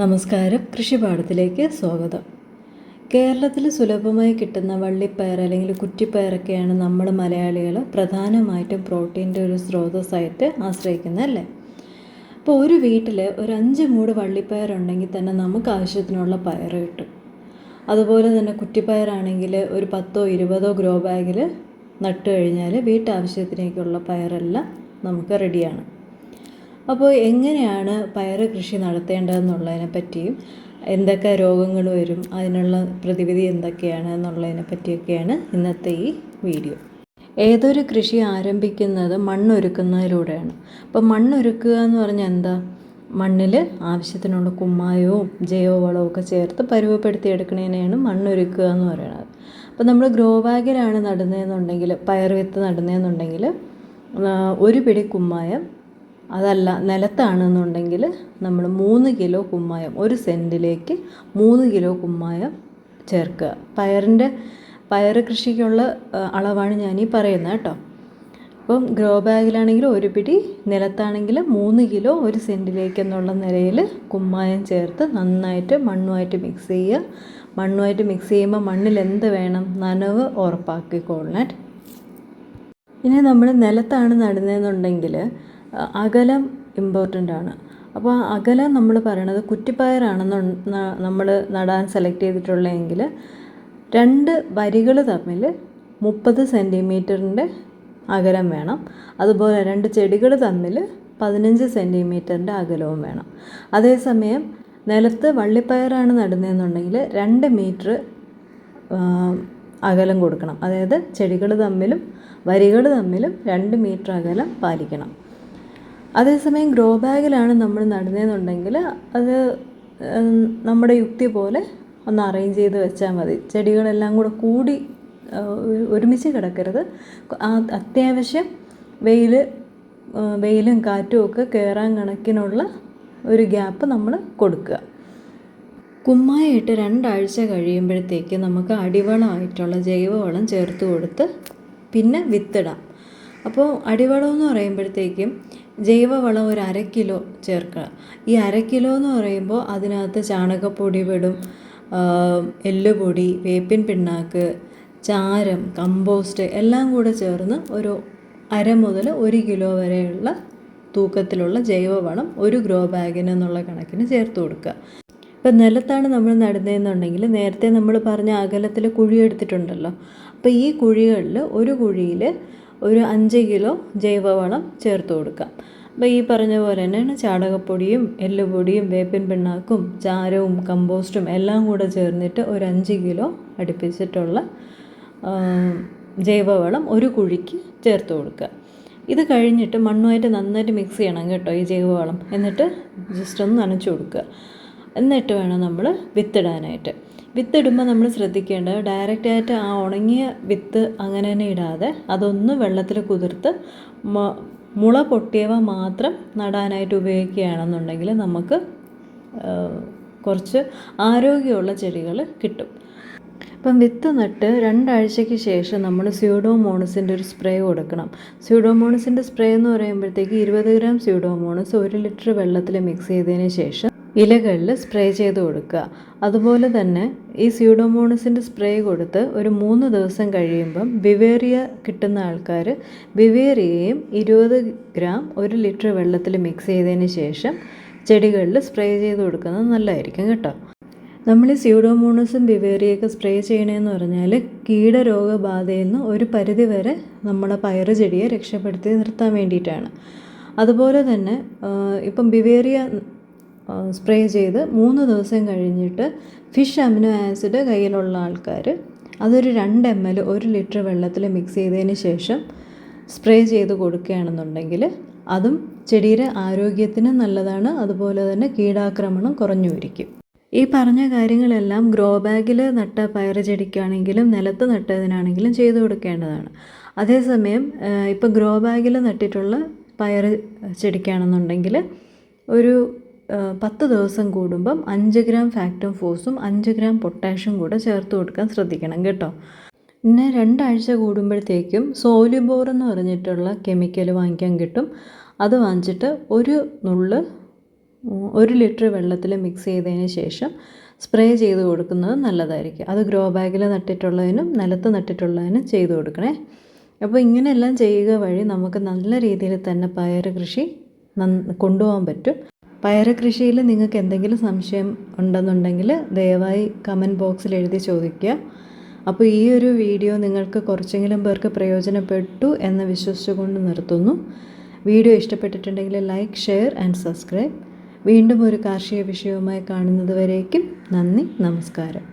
നമസ്കാരം. കൃഷിപാഠത്തിലേക്ക് സ്വാഗതം. കേരളത്തിൽ സുലഭമായി കിട്ടുന്ന വള്ളിപ്പയർ അല്ലെങ്കിൽ കുറ്റിപ്പയറൊക്കെയാണ് നമ്മൾ മലയാളികൾ പ്രധാനമായിട്ടും പ്രോട്ടീന്റെ ഒരു സ്രോതസ്സായിട്ട് ആശ്രയിക്കുന്നത് അല്ലേ? അപ്പോൾ ഒരു വീട്ടിൽ ഒരു അഞ്ച് മൂട് വള്ളിപ്പയർ ഉണ്ടെങ്കിൽ തന്നെ നമുക്ക് ആവശ്യത്തിനുള്ള പയർ കിട്ടും. അതുപോലെ തന്നെ കുറ്റിപ്പയറാണെങ്കിൽ ഒരു പത്തോ ഇരുപതോ ഗ്രോ ബാഗിൽ നട്ടു കഴിഞ്ഞാൽ വീട്ടാവശ്യത്തിനേക്കുള്ള പയറെല്ലാം നമുക്ക് റെഡിയാണ്. അപ്പോൾ എങ്ങനെയാണ് പയർ കൃഷി നടത്തേണ്ടതെന്നുള്ളതിനെ പറ്റിയും എന്തൊക്കെ രോഗങ്ങൾ വരും അതിനുള്ള പ്രതിവിധി എന്തൊക്കെയാണ് എന്നുള്ളതിനെ പറ്റിയൊക്കെയാണ് ഇന്നത്തെ ഈ വീഡിയോ. ഏതൊരു കൃഷി ആരംഭിക്കുന്നത് മണ്ണൊരുക്കുന്നതിലൂടെയാണ്. അപ്പോൾ മണ്ണൊരുക്കുക എന്ന് പറഞ്ഞാൽ എന്താ? മണ്ണിൽ ആവശ്യത്തിനുള്ള കുമ്മായവും ജൈവവളവും ഒക്കെ ചേർത്ത് പരുവപ്പെടുത്തിയെടുക്കുന്നതിനെയാണ് മണ്ണൊരുക്കുക എന്ന് പറയുന്നത്. അപ്പോൾ നമ്മൾ ഗ്രോ ബാഗിലാണ് നടുന്നതെന്നുണ്ടെങ്കിൽ പയർ വിത്ത് നടുന്നതെന്നുണ്ടെങ്കിൽ ഒരു പിടി കുമ്മായം അതല്ല നിലത്താണെന്നുണ്ടെങ്കിൽ നമ്മൾ മൂന്ന് കിലോ കുമ്മായം ഒരു സെന്റിലേക്ക് മൂന്ന് കിലോ കുമ്മായം ചേർക്കുക. പയറിന്റെ പയർ കൃഷിക്കുള്ള അളവാണ് ഞാൻ ഈ പറയുന്നത് കേട്ടോ. അപ്പം ഗ്രോ ബാഗിലാണെങ്കിൽ ഒരു പിടി നിലത്താണെങ്കിൽ മൂന്ന് കിലോ ഒരു സെന്റിലേക്ക് എന്നുള്ള നിലയിൽ കുമ്മായം ചേർത്ത് നന്നായിട്ട് മണ്ണുമായിട്ട് മിക്സ് ചെയ്യുക. മണ്ണുമായിട്ട് മിക്സ് ചെയ്യുമ്പോൾ മണ്ണിൽ എന്ത് വേണം? നനവ് ഉറപ്പാക്കിക്കൊള്ളാൻ ഇനി നമ്മൾ നിലത്താണ് നടുന്നതെന്നുണ്ടെങ്കിൽ അകലം ഇമ്പോർട്ടന്റ് ആണ്. അപ്പോൾ അകലം നമ്മൾ പറയണത് കുറ്റിപ്പയറാണെന്ന് നമ്മൾ നടാൻ സെലക്ട് ചെയ്തിട്ടുള്ളതെങ്കിൽ രണ്ട് വരികൾ തമ്മിൽ മുപ്പത് സെന്റിമീറ്ററിന്റെ അകലം വേണം. അതുപോലെ രണ്ട് ചെടികൾ തമ്മിൽ പതിനഞ്ച് സെന്റിമീറ്ററിന്റെ അകലവും വേണം. അതേസമയം നിലത്ത് വള്ളിപ്പയറാണ് നടുന്നതെന്നുണ്ടെങ്കിൽ രണ്ട് മീറ്റർ അകലം കൊടുക്കണം. അതായത് ചെടികൾ തമ്മിലും വരികൾ തമ്മിലും രണ്ട് മീറ്റർ അകലം പാലിക്കണം. അതേസമയം ഗ്രോ ബാഗിലാണ് നമ്മൾ നടുന്നതെന്നുണ്ടെങ്കിൽ അത് നമ്മുടെ യുക്തി പോലെ ഒന്ന് അറേഞ്ച് ചെയ്ത് വെച്ചാൽ മതി. ചെടികളെല്ലാം കൂടെ കൂടി ഒരുമിച്ച് കിടക്കരുത്. അത്യാവശ്യം വെയിൽ വെയിലും കാറ്റും ഒക്കെ കയറാൻ കണക്കിനുള്ള ഒരു ഗ്യാപ്പ് നമ്മൾ കൊടുക്കുക. കുമ്മായിട്ട് രണ്ടാഴ്ച കഴിയുമ്പോഴത്തേക്ക് നമുക്ക് അടിവളമായിട്ടുള്ള ജൈവവളം ചേർത്ത് കൊടുത്ത് പിന്നെ വിത്തിടാം. അപ്പോൾ അടിവളം എന്ന് പറയുമ്പോഴത്തേക്കും ജൈവവളം ഒരു അര കിലോ ചേർക്കുക. ഈ അര കിലോ എന്ന് പറയുമ്പോൾ അതിനകത്ത് ചാണകപ്പൊടി വിടും എല്ലുപൊടി വേപ്പിൻ പിണ്ണാക്ക് ചാരം കമ്പോസ്റ്റ് എല്ലാം കൂടെ ചേർന്ന് ഒരു അര മുതൽ ഒരു കിലോ വരെയുള്ള തൂക്കത്തിലുള്ള ജൈവവളം ഒരു ഗ്രോ ബാഗിന് എന്നുള്ള കണക്കിന് ചേർത്ത് കൊടുക്കുക. ഇപ്പം നിലത്താണ് നമ്മൾ നടുന്നതെന്നുണ്ടെങ്കിൽ നേരത്തെ നമ്മൾ പറഞ്ഞ അകലത്തിൽ കുഴി എടുത്തിട്ടുണ്ടല്ലോ. അപ്പോൾ ഈ കുഴികളിൽ ഒരു കുഴിയിൽ ഒരു അഞ്ച് കിലോ ജൈവവളം ചേർത്ത് കൊടുക്കാം. അപ്പോൾ ഈ പറഞ്ഞ പോലെ തന്നെയാണ് ചാണകപ്പൊടിയും എല്ലുപൊടിയും വേപ്പിൻ പിണ്ണാക്കും ചാരവും കമ്പോസ്റ്റും എല്ലാം കൂടെ ചേർന്നിട്ട് ഒരു അഞ്ച് കിലോ അടുപ്പിച്ചിട്ടുള്ള ജൈവവളം ഒരു കുഴിക്ക് ചേർത്ത് കൊടുക്കുക. ഇത് കഴിഞ്ഞിട്ട് മണ്ണുമായിട്ട് നന്നായിട്ട് മിക്സ് ചെയ്യണം കേട്ടോ ഈ ജൈവവളം. എന്നിട്ട് ജസ്റ്റ് ഒന്ന് നനച്ചു കൊടുക്കുക. എന്നിട്ട് വേണം നമ്മൾ വിത്തിടാനായിട്ട്. വിത്തിടുമ്പോൾ നമ്മൾ ശ്രദ്ധിക്കേണ്ടത് ഡയറക്റ്റായിട്ട് ആ ഉണങ്ങിയ വിത്ത് അങ്ങനെ തന്നെ ഇടാതെ അതൊന്ന് വെള്ളത്തിൽ കുതിർത്ത് മുള പൊട്ടിയവ മാത്രം നടാനായിട്ട് ഉപയോഗിക്കുകയാണെന്നുണ്ടെങ്കിൽ നമുക്ക് കുറച്ച് ആരോഗ്യമുള്ള ചെടികൾ കിട്ടും. ഇപ്പം വിത്ത് നട്ട് രണ്ടാഴ്ചയ്ക്ക് ശേഷം നമ്മൾ സ്യൂഡോമോണസിന്റെ ഒരു സ്പ്രേ കൊടുക്കണം. സ്യൂഡോമോണസിന്റെ സ്പ്രേ എന്ന് പറയുമ്പോഴത്തേക്ക് ഇരുപത് ഗ്രാം സ്യൂഡോമോണസ് ഒരു ലിറ്റർ വെള്ളത്തിൽ മിക്സ് ചെയ്തതിന് ശേഷം ഇലകളിൽ സ്പ്രേ ചെയ്ത് കൊടുക്കുക. അതുപോലെ തന്നെ ഈ സ്യൂഡോമോണസിന്റെ സ്പ്രേ കൊടുത്ത് ഒരു മൂന്ന് ദിവസം കഴിയുമ്പം ബിവേറിയ കിട്ടുന്ന ആൾക്കാർ ബിവേറിയയും ഇരുപത് ഗ്രാം ഒരു ലിറ്റർ വെള്ളത്തിൽ മിക്സ് ചെയ്തതിന് ശേഷം ചെടികളിൽ സ്പ്രേ ചെയ്ത് കൊടുക്കുന്നത് നല്ലതായിരിക്കും കേട്ടോ. നമ്മൾ ഈ സ്യൂഡോമോണസും ബിവേറിയൊക്കെ സ്പ്രേ ചെയ്യണമെന്ന് പറഞ്ഞാൽ കീടരോഗബാധയിൽ നിന്ന് ഒരു പരിധി വരെ നമ്മളെ പയറ് ചെടിയെ രക്ഷപ്പെടുത്തി നിർത്താൻ വേണ്ടിയിട്ടാണ്. അതുപോലെ തന്നെ ഇപ്പം ബിവേറിയ സ്പ്രേ ചെയ്ത് മൂന്ന് ദിവസം കഴിഞ്ഞിട്ട് ഫിഷ് അമിനോ ആസിഡ് കയ്യിലുള്ള ആൾക്കാർ അതൊരു രണ്ട് എം എൽ ഒരു ലിറ്റർ വെള്ളത്തിൽ മിക്സ് ചെയ്തതിന് ശേഷം സ്പ്രേ ചെയ്ത് കൊടുക്കുകയാണെന്നുണ്ടെങ്കിൽ അതും ചെടിയുടെ ആരോഗ്യത്തിന് നല്ലതാണ്. അതുപോലെ തന്നെ കീടാക്രമണം കുറഞ്ഞു വരിക്കും. ഈ പറഞ്ഞ കാര്യങ്ങളെല്ലാം ഗ്രോ ബാഗിൽ നട്ട പയർ ചെടിക്കാണെങ്കിലും നിലത്ത് നട്ടതിനാണെങ്കിലും ചെയ്തു കൊടുക്കേണ്ടതാണ്. അതേസമയം ഇപ്പോൾ ഗ്രോ ബാഗിൽ നട്ടിട്ടുള്ള പയർ ചെടിക്കാണെന്നുണ്ടെങ്കിൽ ഒരു പത്ത് ദിവസം കൂടുമ്പം അഞ്ച് ഗ്രാം ഫാക്ടം ഫോസും അഞ്ച് ഗ്രാം പൊട്ടാഷ്യം കൂടെ ചേർത്ത് കൊടുക്കാൻ ശ്രദ്ധിക്കണം കേട്ടോ. പിന്നെ രണ്ടാഴ്ച കൂടുമ്പോഴത്തേക്കും സോലിബോർ എന്ന് പറഞ്ഞിട്ടുള്ള കെമിക്കൽ വാങ്ങിക്കാൻ കിട്ടും. അത് വാങ്ങിച്ചിട്ട് ഒരു നുള്ള് ഒരു ലിറ്റർ വെള്ളത്തിൽ മിക്സ് ചെയ്തതിന് ശേഷം സ്പ്രേ ചെയ്ത് കൊടുക്കുന്നത് നല്ലതായിരിക്കും. അത് ഗ്രോ ബാഗിൽ നട്ടിട്ടുള്ളതിനും നിലത്ത് നട്ടിട്ടുള്ളതിനും ചെയ്ത് കൊടുക്കണേ. അപ്പോൾ ഇങ്ങനെയെല്ലാം ചെയ്യുക വഴി നമുക്ക് നല്ല രീതിയിൽ തന്നെ പയർ കൃഷി കൊണ്ടുപോകാൻ പറ്റും. പയർ കൃഷിയിൽ നിങ്ങൾക്ക് എന്തെങ്കിലും സംശയം ഉണ്ടെന്നുണ്ടെങ്കിൽ ദയവായി കമന്റ് ബോക്സിൽ എഴുതി ചോദിക്കുക. അപ്പോൾ ഈ ഒരു വീഡിയോ നിങ്ങൾക്ക് കുറച്ചെങ്കിലും പേർക്ക് പ്രയോജനപ്പെട്ടു എന്ന് വിശ്വസിച്ചുകൊണ്ട് നിർത്തുന്നു. വീഡിയോ ഇഷ്ടപ്പെട്ടിട്ടുണ്ടെങ്കിൽ ലൈക്ക് ഷെയർ ആൻഡ് സബ്സ്ക്രൈബ് വീണ്ടും ഒരു കാർഷിക വിഷയവുമായി കാണുന്നതുവരേക്കും നന്ദി നമസ്കാരം.